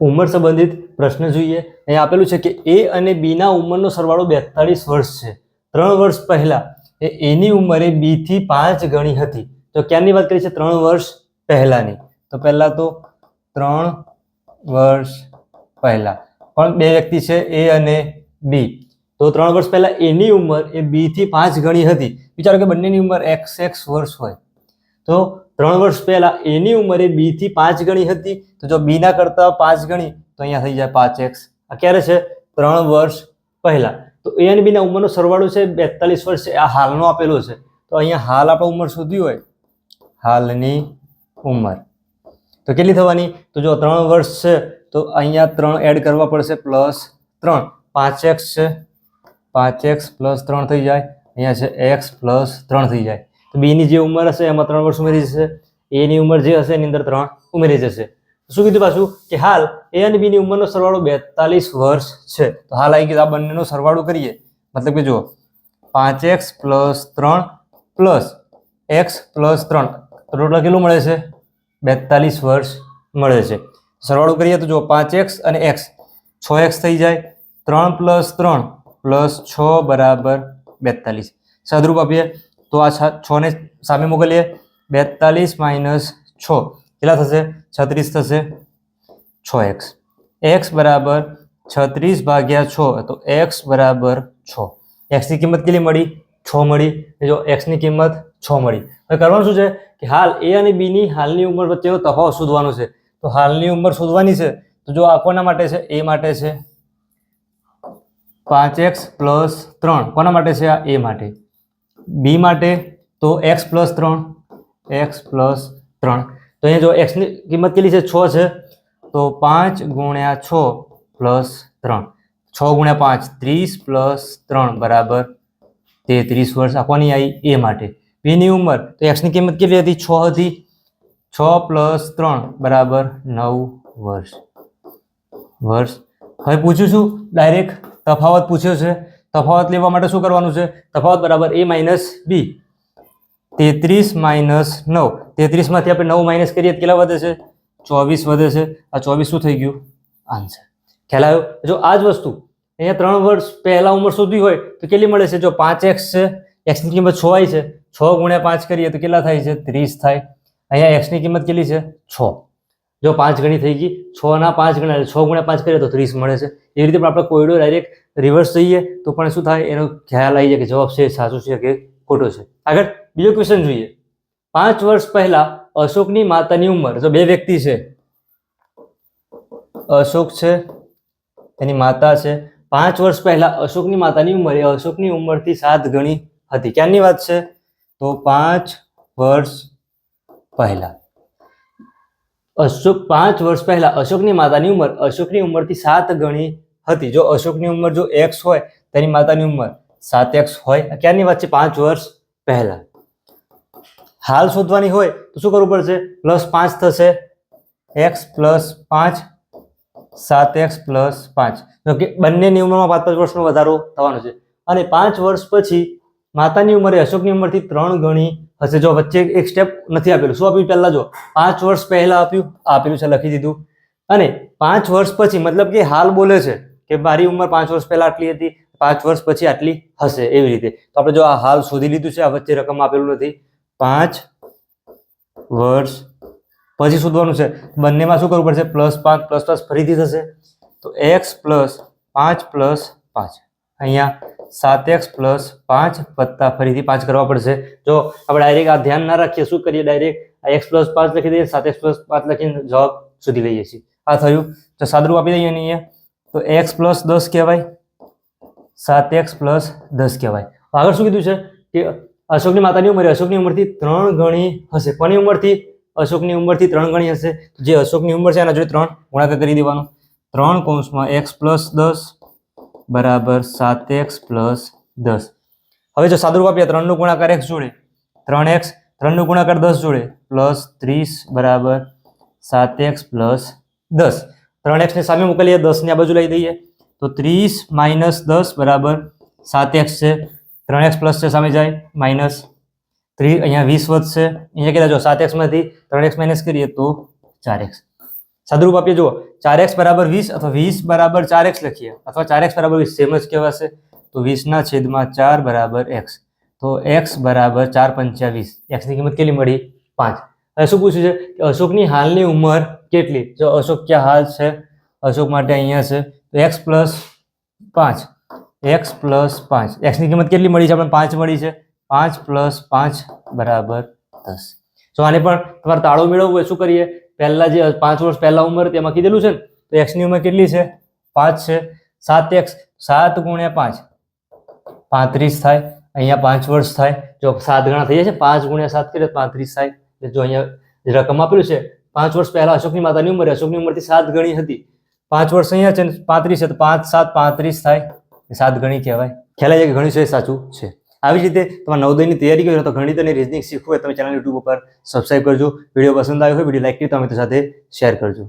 ઉંમર સંબંધિત પ્રશ્ન જોઈએ. અહીં આપેલું છે કે એ અને બીના ઉંમરનો સરવાળો બેતાળીસ વર્ષ છે. ત્રણ વર્ષ પહેલા એ એની ઉંમરે બી થી પાંચ ગણી હતી. તો ક્યારની વાત કરી છે ત્રણ વર્ષ પહેલાની. તો પહેલા તો ત્રણ વર્ષ પહેલા. પણ બે વ્યક્તિ છે એ અને બી. તો ત્રણ વર્ષ પહેલા એની ઉંમર એ બી થી પાંચ ગણી હતી. વિચારો કે બંનેની ઉંમર એક્સ એક્સ વર્ષ હોય. તો ત્રણ વર્ષ પહેલા એની ઉંમરે બી થી પાંચ ગણી હતી. તો જો બી ના કરતા પાંચ ગણી, તો અહીંયા થઈ જાય પાંચ એક્સ આ ક્યારે છે? ત્રણ વર્ષ પહેલા. તો એ અને બીના ઉંમરનો સરવાળો છે બેતાલીસ વર્ષ. છે આ હાલનો આપેલો છે. તો અહીંયા હાલ આપણે ઉંમર શોધી હોય. હાલની ઉંમર. તો કેટલી થવાની? તો જો ત્રણ વર્ષ છે, તો અહીંયા ત્રણ એડ કરવા પડશે પ્લસ ત્રણ. પાંચ એક્સ છે. પાંચ એક્સ પ્લસ ત્રણ થઈ જાય. અહીંયા છે એક્સ પ્લસ ત્રણ થઈ જાય. તો બીની જે ઉંમર હશે, એમાં ત્રણ વર્ષ ઉમેરી જશે. એની ઉંમર જે હશે, એની અંદર ત્રણ ઉમેરી જશે. શું કીધું પાછું? કે હાલ, એ અને બીની ઉંમરનો સરવાળો બેતાલીસ વર્ષ છે. તો હાલ આવી ગયું, આ બંનેનો સરવાળો કરીએ. મતલબ કે જુઓ, પાંચ એક્સ પ્લસ ત્રણ પ્લસ એક્સ પ્લસ ત્રણ. ટોટલ કેટલું મળે છે? બેતાલીસ વર્ષ મળે છે. સરવાળો કરીએ તો જો પાંચ એક્સ અને એક્સ. છ એક્સ થઈ જાય, ત્રણ પ્લસ ત્રણ પ્લસ છ બરાબર બેતાલીસ. સદરૂપ આપીએ. તો આ છ ને સામે મોકલીએ. બેતાલીસ માઇનસ છ. કેટલા થશે? છત્રીસ થશે. છ એક્સ. એક્સ બરાબર છત્રીસ ભાગ્યા છ. તો એક્સ બરાબર છ. એક્સની કિંમત કેટલી મળી? છ મળી. જો એક્સની કિંમત છ મળી. હવે કરવાનું શું છે? કે હાલ એ અને બીની હાલની ઉંમર વચ્ચેનો તફાવત શોધવાનો છે. તો હાલની ઉંમર શોધવાની છે. તો જો આ કોના માટે છે? એ માટે છે. પાંચ એક્સ પ્લસ ત્રણ. કોના માટે છે આ? એ માટે. બી માટે તો એક્સ પ્લસ ત્રણ, એક્સ પ્લસ ત્રણ. તો અહીંયા જો એક્સની કિંમત કેટલી છે? છ છે. તો પાંચ ગુણ્યા છ પ્લસ ત્રણ. છ ગુણ્યા પાંચ, ત્રીસ પ્લસ ત્રણ, બરાબર. તેત્રીસ વર્ષ આપવાની આવી એ માટે. બીની ઉંમર, તો એક્સની કિંમત કેટલી હતી? છ હતી. છ પ્લસ ત્રણ, બરાબર, નવ વર્ષ. વર્ષ. હવે પૂછ્યું છું, ડાયરેક્ટ તફાવત પૂછ્યો છે. તફાવત લેવા માટે શું કરવાનું છે? તફાવત બરાબર એ માઇનસ બી તેત્રીસ માઇનસ નવ. તેત્રીસમાંથી આપણે નવ માઇનસ કરીએ કેટલા વધે છે? ચોવીસ વધે છે. આ ચોવીસ શું થઈ ગયું? આન્સર ખ્યાલ આવ્યો? જો આ જ વસ્તુ અહીંયા ત્રણ વર્ષ પહેલાં ઉંમર શોધવી હોય તો કેટલી મળે છે? જો પાંચ એક્સ છે એક્સની કિંમત છ આવી છે, છ ગુણ્યા પાંચ કરીએ તો કેટલા થાય છે? ત્રીસ થાય. અહીંયા એક્સની કિંમત કેટલી છે? છ. જો પાંચ ગણી થઈ ગઈ, છ ના પાંચ ગણા છ ગુણ્યા પાંચ કરીએ તો ત્રીસ મળે છે. એવી રીતે પણ આપણે કોયડો ડાયરેક્ટ રિવર્સ જઈએ તો પણ શું થાય? એનો ખ્યાલ આવી જાય કે જવાબ છે, સાચો છે કે ખોટો છે. આગળ બીજો ક્વેશ્ચન જોઈએ. પાંચ વર્ષ પહેલા અશોકની માતાની ઉંમર, જો બે વ્યક્તિ છે. અશોક છે એની માતા છે. પાંચ વર્ષ પહેલા અશોકની માતાની ઉંમર, એ અશોકની ઉંમરથી સાત ગણી હતી. ક્યારની વાત છે? તો પાંચ વર્ષ પહેલા. અશોક પાંચ વર્ષ પહેલા અશોકની માતાની ઉંમર, અશોકની ઉંમરથી સાત ગણી હતી. જો અશોકની ઉંમર જો એક્સ હોય, તેની માતાની ઉંમર સાત એક્સ હોય ક્યારની વાત છે? પાંચ વર્ષ પહેલા. હાલ શોધવાની હોય તો શું કરવું પડશે? પ્લસ પાંચ થશે. એક્સ પ્લસ પાંચ, સાત એક્સ પ્લસ પાંચ. જો કે બંનેની ઉંમરમાં પાંચ પાંચ વર્ષનો વધારો થવાનો છે. અને પાંચ વર્ષ પછી માતાની ઉંમરે અશોકની ઉંમરથી ત્રણ ગણી હશે. જો વચ્ચે એક સ્ટેપ નથી આપેલું. શું આપ્યું? પહેલાં જો, પાંચ વર્ષ પહેલાં આપ્યું. આપેલું છે, લખી દીધું. અને પાંચ વર્ષ પછી, મતલબ કે હાલ બોલે છે કે મારી ઉંમર પાંચ વર્ષ પહેલા આટલી હતી, પાંચ વર્ષ પછી આટલી હશે, એવી રીતે. તો આપણે જો આ હાલ શોધી લીધું છે, આ વચ્ચે રકમ આપેલું નથી. પાંચ વર્ષ પછી શોધવાનું છે. બંનેમાં શું કરવું પડશે? પ્લસ પાંચ, પ્લસ પ્લસ ફરીથી થશે. તો એક્સ પ્લસ પાંચ પ્લસ પાંચ. અહીંયા સાત એક્સ પ્લસ પાંચ વત્તા ફરીથી પાંચ કરવા પડશે. જો આપણે ડાયરેક્ટ આ ધ્યાન ના રાખીએ, શું કરીએ? ડાયરેક્ટ એક્સ પ્લસ પાંચ લખી દઈએ, સાત એક્સ પ્લસ પાંચ લખીને જવાબ શોધી લઈએ છીએ. આ થયું. તો સાદરૂપ આપી દઈએ અહીંયા. તો એક્સ પ્લસ દસ કહેવાય, સાત એક્સ પ્લસ દસ કહેવાય. આગળ શું કીધું છે? કે અશોકની માતાની ઉંમર અશોકની ઉંમરથી ત્રણ ગણી હશે. કોની ઉંમરથી? અશોકની ઉંમરથી ત્રણ ગણી હશે. જે અશોકની ઉંમર છે, એના જોડે ત્રણ ગુણાકાર કરી દેવાનો. ત્રણ કૌંસમાં એક્સ પ્લસ દસ બરાબર સાત એક્સ પ્લસ દસ. હવે જો સાદુરૂપ આપીએ, ત્રણનો ગુણાકાર એક્સ જોડે. ત્રણ એક્સ ત્રણનો ગુણાકાર દસ જોડે. પ્લસ ત્રીસ બરાબર સાત એક્સ પ્લસ દસ. ત્રણ એક્સની સામે મોકલીએ દસની આ બાજુ લઈ દઈએ. તો ત્રીસ માઇનસ દસ બરાબર સાત એક્સ છે. ત્રણ એક્સ પ્લસ છે સામે જાય, માઇનસ ત્રીસ અહીંયા વીસ વધશે. અહીંયા કેટલા જો સાત એક્સમાંથી ત્રણ એક્સ માઇનસ કરીએ તો ચાર એક્સ. સાદુરૂપ આપીએ, જુઓ, ચાર એક્સ બરાબર વીસ અથવા વીસ બરાબર ચાર એક્સ લખીએ. અથવા ચાર એક્સ બરાબર વીસ સેમ જ કહેવાશે. તો વીસના છેદમાં ચાર બરાબર એક્સ. તો એક્સ બરાબર ચાર પંચ્યા વીસ. એક્સની કિંમત કેટલી મળી? પાંચ. શું પૂછ્યું છે કે અશોકની હાલની ઉંમર કેટલી? જો અશોક ક્યાં હાલ છે? અશોક માટે અહીંયા છે. તો એક્સ પ્લસ પાંચ. એક્સ પ્લસ પાંચ. એક્સની કિંમત કેટલી મળી છે? આપણે પાંચ મળી છે. પાંચ પ્લસ પાંચ બરાબર દસ. તો આને પણ તમારે તાળો મેળવવું હોય, શું કરીએ? પહેલાં જે પાંચ વર્ષ પહેલાં ઉંમર હતી, એમાં કીધેલું છે ને? તો એક્સની ઉંમર કેટલી છે? પાંચ છે. સાત એક્સ સાત ગુણ્યા પાંચ. પાંત્રીસ થાય. અહીંયા પાંચ વર્ષ થાય. જો સાત ગણા થઈ જાય છે, પાંચ ગુણ્યા સાત કરીએ પાંત્રીસ થાય. જો અહીંયા રકમ આપેલું છે, પાંચ વર્ષ પહેલા અશોકની માતાની ઉંમર, અશોકની ઉંમરથી સાત ગણી હતી. પાંચ વર્ષ અહીંયા છે પાંત્રીસ છે પાંચ, સાત, પાંત્રીસ થાય. સાત ગણી કહેવાય. ખ્યાલ જાય કે ગણિત છે સાચું છે. આવી જ રીતે તમારે નવોદયની તૈયારી કરી તો ગણિત રીઝનિંગ શીખવું હોય તમે ચેનલ યુટ્યુબ ઉપર સબસ્ક્રાઈબ કરજો. વીડિયો પસંદ આવ્યો હોય, વીડિયો લાઈક કરી તમે સાથે શેર કરજો.